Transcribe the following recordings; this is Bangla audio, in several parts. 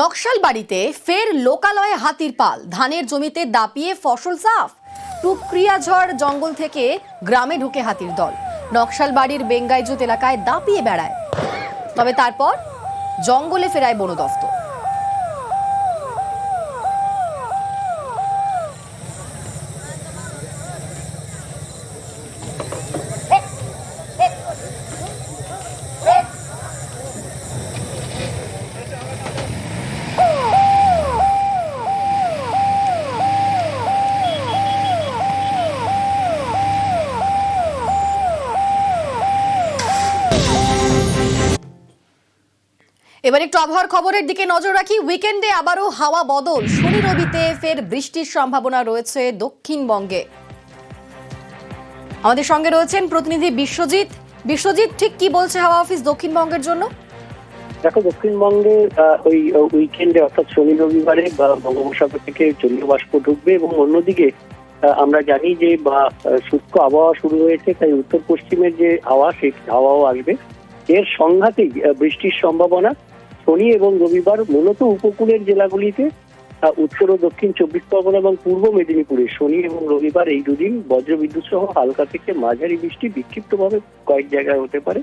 নকশাল বাড়িতে ফের লোকালয়ে হাতির পাল। ধানের জমিতে দাপিয়ে ফসল সাফ। টুকরিয়াঝড় জঙ্গল থেকে গ্রামে ঢুকে হাতির দল। নকশাল বাড়ির বেঙ্গাইজুত এলাকায় দাপিয়ে বেড়ায়। তবে তারপর জঙ্গলে ফেরায় বন দফতর এবার একটু আবহাওয়ার খবরের দিকে নজর রাখি। উইকেন্ডে আবারও হাওয়া বদল। শনি রবিতে ফের বৃষ্টির সম্ভাবনা রয়েছে দক্ষিণবঙ্গে। আমাদের সঙ্গে রয়েছেন প্রতিনিধি বিশ্বজিৎ। বিশ্বজিৎ, ঠিক কি বলছে হাওয়া অফিস দক্ষিণবঙ্গের জন্য? দেখো, দক্ষিণবঙ্গে ওই উইকেন্ডে অর্থাৎ শনি রবিবারে বঙ্গোপসাগর থেকে জলীয় বাষ্প ঢুকবে এবং অন্যদিকে আমরা জানি যে শুষ্ক আবহাওয়া শুরু হয়েছে, তাই উত্তর পশ্চিমের যে হাওয়া, সেই হাওয়াও আসবে। এর সংঘাতেই বৃষ্টির সম্ভাবনা। শনি এবং রবিবার মূলত উপকূলের জেলাগুলিতে উত্তর ও দক্ষিণ চব্বিশ পরগনা এবং পূর্ব মেদিনীপুরে শনি এবং রবিবার এই দুদিন বজ্রবিদ্যুৎ সহ হালকা থেকে মাঝারি বৃষ্টি বিক্ষিপ্তভাবে কয়েক জায়গায় হতে পারে।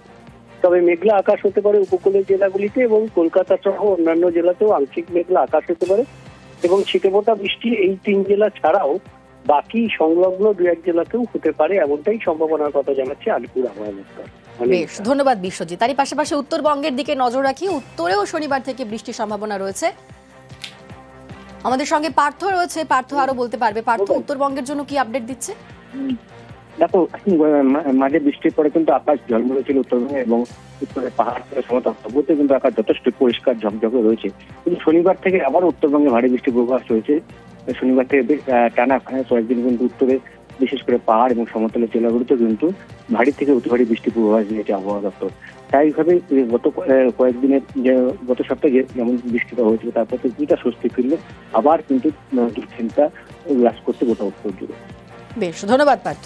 তবে মেঘলা আকাশ হতে পারে উপকূলের জেলাগুলিতে এবং কলকাতা সহ অন্যান্য জেলাতেও আংশিক মেঘলা আকাশ হতে পারে এবং ছিটেফোঁটা বৃষ্টি এই তিন জেলা ছাড়াও বাকি সংলগ্ন দু এক জেলাতেও হতে পারে, এমনটাই সম্ভাবনার কথা জানাচ্ছে আলিপুর আবহাওয়া দপ্তর। বেশ ধন্যবাদ বিশ্বজিৎ। তারই পাশাপাশি উত্তরবঙ্গের দিকে নজর রাখি উত্তরেও শনিবার থেকে বৃষ্টির সম্ভাবনা রয়েছে। আমাদের সঙ্গে পার্থ রয়েছে। পার্থ আরও বলতে পারবে। পার্থ উত্তরবঙ্গের জন্য কি আপডেট দিচ্ছে? দেখো মাঝে বৃষ্টির পরে কিন্তু আকাশ ঝলমলে ছিল উত্তরবঙ্গে এবং উত্তরে পাহাড় সমতল সর্বত্র কিন্তু আকাশ যথেষ্ট পরিষ্কার ঝকঝকে রয়েছে। কিন্তু শনিবার থেকে আবার উত্তরবঙ্গে ভারী বৃষ্টির পূর্বাভাস রয়েছে শনিবার থেকে টানা কয়েকদিন কিন্তু উত্তরে বিশেষ করে পাহাড় এবং সমতলের জেলাগুলিতে কিন্তু ভারী থেকে অতি ভারী বৃষ্টি পূর্বাভাস দিয়েছে আবহাওয়া দপ্তর। তাই এইভাবে গত কয়েকদিনের যে গত সপ্তাহে যেমন বৃষ্টিটা হয়েছিল তারপর কিছুটা স্বস্তি ফিরলে আবার কিন্তু দুশ্চিন্তা গ্রাস করতে গোটা উত্তর জুড়ে। বেশ, ধন্যবাদ পার্থ।